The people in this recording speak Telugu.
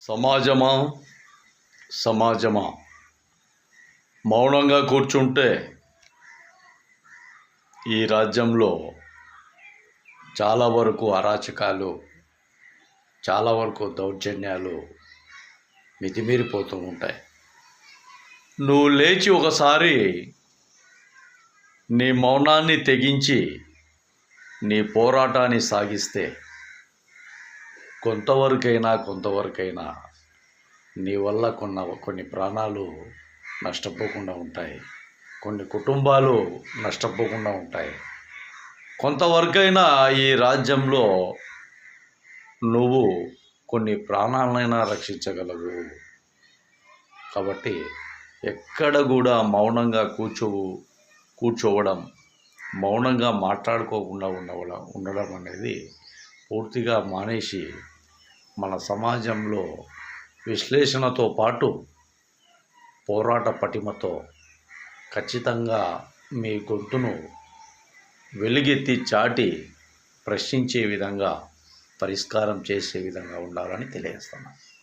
సమాజమా? సమాజమా? మౌనంగా కూర్చుంటే ఈ రాజ్యంలో చాలా వరకు అరాచకాలు చాలా వరకు దౌర్జన్యాలు మితిమీరిపోతూ ఉంటాయి. నువ్వు లేచి ఒకసారి నీ మౌనాన్ని తెగించి నీ పోరాటాన్ని సాగిస్తే కొంతవరకైనా కొంతవరకైనా నీ వల్ల కొన్న కొన్ని ప్రాణాలు నష్టపోకుండా ఉంటాయి. కొన్ని కుటుంబాలు నష్టపోకుండా ఉంటాయి. కొంతవరకైనా ఈ రాజ్యంలో నువ్వు కొన్ని ప్రాణాలనైనా రక్షించగలవు. కాబట్టి ఎక్కడ కూడా మౌనంగా కూర్చో కూర్చోవడం మౌనంగా మాట్లాడుకోకుండా ఉండవడం ఉండడం అనేది పూర్తిగా మానేసి మన సమాజంలో విశ్లేషణతో పాటు పోరాట పటిమతో ఖచ్చితంగా మీ గొంతును వెలుగెత్తి చాటి ప్రశ్నించే విధంగా పరిష్కారం చేసే విధంగా ఉండాలని తెలియజేస్తున్నాను.